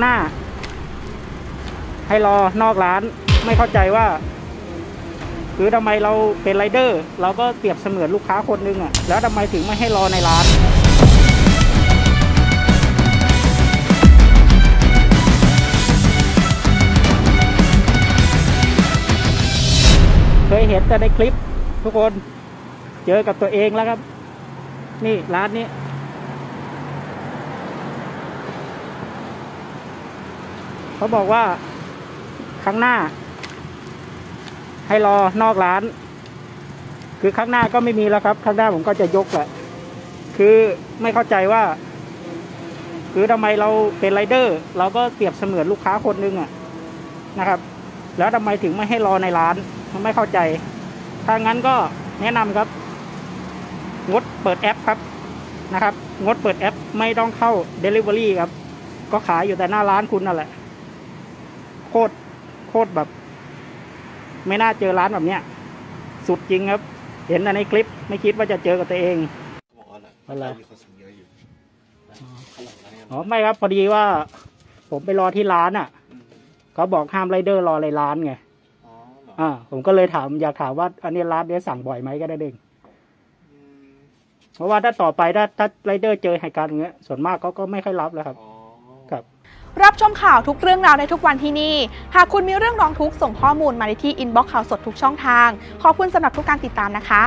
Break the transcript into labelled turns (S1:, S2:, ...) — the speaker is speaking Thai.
S1: หน้า ให้รอนอกร้านไม่เข้าใจว่าคือทำไมเราเป็นไรเดอร์ เราก็เปรียบเสมือนลูกค้าคนหนึงอะแล้วทำไมถึงไม่ให้รอในร้านเคยเห็นแต่ในคลิปทุกคนเจอกับตัวเองแล้วครับ นี่ร้านนี้ เขาบอกว่าข้างหน้า ให้รอนอกร้าน คือข้างหน้าก็ไม่มีแล้วครับ ข้างหน้าผมก็จะยกแหละคือไม่เข้าใจว่า คือทำไมเราเป็นไรเดอร์ เราก็เปรียบเสมือนลูกค้าคนหนึงอะนะครับ แล้วทำไมถึงไม่ให้รอในร้านมันไม่เข้าใจ ถ้างั้นก็แนะนำครับ งดเปิดแอปครับนะครับ งดเปิดแอปไม่ต้องเข้า Delivery ครับ ก็ขายอยู่แต่หน้าร้านคุณนั่นแหละ โคตรโคตรแบบ ไม่น่าเจอร้านแบบเนี้ย สุดจริงครับ เห็นแต่ในคลิปไม่คิดว่าจะเจอกับตัวเอง
S2: บอกว่า
S1: อะไร
S2: มีคนสั่งเยอะอยู่ข้างหลังร้านเนี่ย
S1: อ๋อไม่ครับ พอดีว่า ผมไปรอที่ร้านอะ
S2: อืม
S1: เขาบอกห้ามไรเดอร์รอในร้านไง
S2: อ๋อเหรอ
S1: อ่าผมก็เลยถามอยากถามว่า อันนี้ร้านเนี้ยสั่งบ่อยไหมก็ได้เด้ง
S2: อืม
S1: เพราะว่าถ้าต่อไปถ้าถ้าไรเดอร์เจอเหตุการณ์อย่างเงี้ยส่วนมากเขาก็ไม่ค่อยรับแล้วครับ
S2: อ๋อ
S1: ครับ
S3: รับชมข่าวทุกเรื่องราวในทุกวันที่นี่ หากคุณมีเรื่องร้องทุกข์ส่งข้อมูลมาในที่อินบ็อกซ์ข่าวสดทุกช่องทาง ขอบคุณสำหรับทุกการติดตามนะคะ